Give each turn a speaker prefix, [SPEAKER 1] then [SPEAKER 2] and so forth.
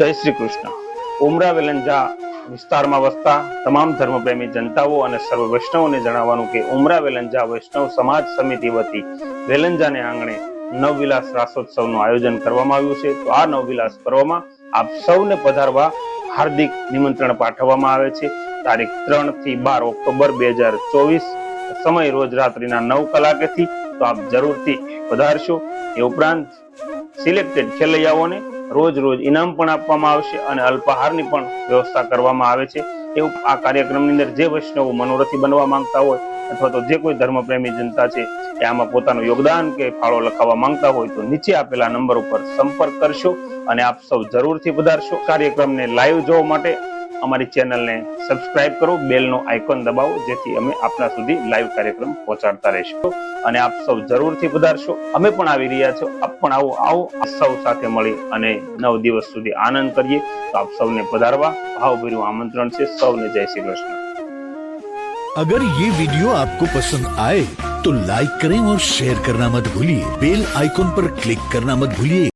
[SPEAKER 1] જય શ્રી કૃષ્ણ. ઉમરા વેલંજા વિસ્તારમાં વસતા તમામ ધર્મપ્રેમી જનતાઓ અને સર્વ વૈષ્ણવોને જણાવવાનું કે ઉમરા વેલંજા વૈષ્ણવ સમાજ સમિતિ વતી વેલંજાને આંગણે નવવિલાસ રાસોત્સવનું આયોજન કરવામાં આવ્યું છે. તો આ નવવિલાસ પર્વમાં આપ સૌને પધારવા હાર્દિક નિમંત્રણ પાઠવવામાં આવે છે. તારીખ ત્રણથી બાર ઓક્ટોબર બે હજાર ચોવીસ, સમય રોજ રાત્રિના નવ કલાકેથી. તો આપ જરૂરથી પધારશો. એ ઉપરાંત સિલેક્ટેડ ખેલૈયાઓને રોજ રોજ ઇનામ પણ આપવામાં આવશે અને અલ્પાહારની પણ વ્યવસ્થા કરવામાં આવે છે. એવું આ કાર્યક્રમની અંદર જે વૈષ્ણવો મનોરથી બનવા માંગતા હોય અથવા તો જે કોઈ ધર્મપ્રેમી જનતા છે એ આમાં પોતાનું યોગદાન કે ફાળો લખાવવા માંગતા હોય તો નીચે આપેલા નંબર ઉપર સંપર્ક કરશો અને આપ સૌ જરૂરથી પધારશો. કાર્યક્રમને લાઈવ જોવા માટે અમારી ચેનલને સબસ્ક્રાઇબ કરો બેલનો આઇકોન દબાવો જેથી અમે આપના સુધી લાઈવ કાર્યક્રમ પહોંચાડતા રહીશું અને આપ સૌ જરૂરથી પધારશો અમે પણ આવી રહ્યા છો આપ પણ આવો આવો આપ સૌ સાથે મળી અને નવ દિવસ સુધી આનંદ કરીએ તો આપ સૌને પધારવા ભાવભર્યું આમંત્રણ છે સૌને જય શ્રી કૃષ્ણ
[SPEAKER 2] अगर ये वीडियो आपको पसंद आए तो लाइक करें और शेयर करना मत भूलिए बेल आइकॉन पर क्लिक करना मत भूलिए